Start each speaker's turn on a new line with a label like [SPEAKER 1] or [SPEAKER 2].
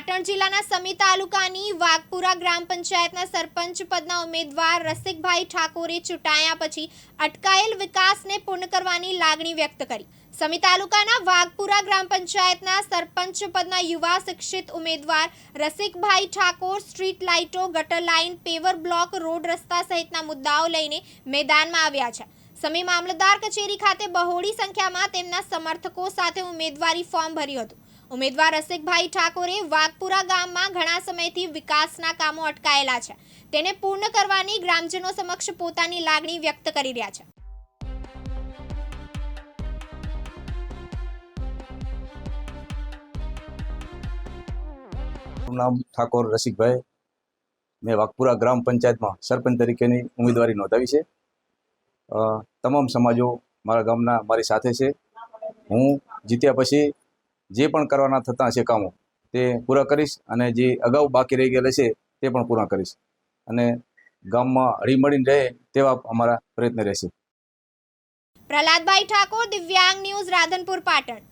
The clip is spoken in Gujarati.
[SPEAKER 1] પાટણ જિલ્લાના સમી તાલુકાની વાઘપુરા ગ્રામ પંચાયતના સરપંચ પદના ઉમેદવાર રસિકભાઈ ઠાકોરે ચૂંટાયા પછી અટકાયેલ વિકાસને પૂર્ણ કરવાની લાગણી વ્યક્ત કરી. સમી તાલુકાના વાઘપુરા ગ્રામ પંચાયતના સરપંચ પદના યુવા શિક્ષિત ઉમેદવાર રસિકભાઈ ઠાકોર સ્ટ્રીટ લાઇટો, ગટર લાઇન, પેવર બ્લોક, રોડ રસ્તા સહિતના મુદ્દાઓ લઈને મેદાનમાં આવ્યા છે. સમી મામલતદાર કચેરી ખાતે બહોળી સંખ્યામાં તેમના સમર્થકો સાથે ઉમેદવારી ફોર્મ ભર્યું હતું. ઉમેદવાર રસિકભાઈ ઠાકોરે વાઘપુરા ગામમાં ઘણા સમયથી વિકાસના કામો અટકાયેલા છે. તેને પૂર્ણ કરવાની ગ્રામજનો સમક્ષ પોતાની લાગણી વ્યક્ત કરી રહ્યા છે.
[SPEAKER 2] નામ ઠાકોર રસિકભાઈ. મેં વાઘપુરા ગ્રામ પંચાયતમાં સરપંચ તરીકેની ઉમેદવારી નોંધાવી છે. તમામ સમાજો મારા ગામના મારી સાથે છે. હું જીત્યા પછી જે પણ કરવાના થતા હશે કામો, તે પૂરા કરીશ અને જે અગાઉ બાકી રહી ગયેલા છે, તે પણ પૂરા કરીશ. અને ગામમાં હળીમળીને રહે તેવા અમારા પ્રયત્ન રહેશે.
[SPEAKER 1] પ્રહલાદભાઈ ઠાકોર, દિવ્યાંગ ન્યૂઝ રાધનપુર, પાટણ.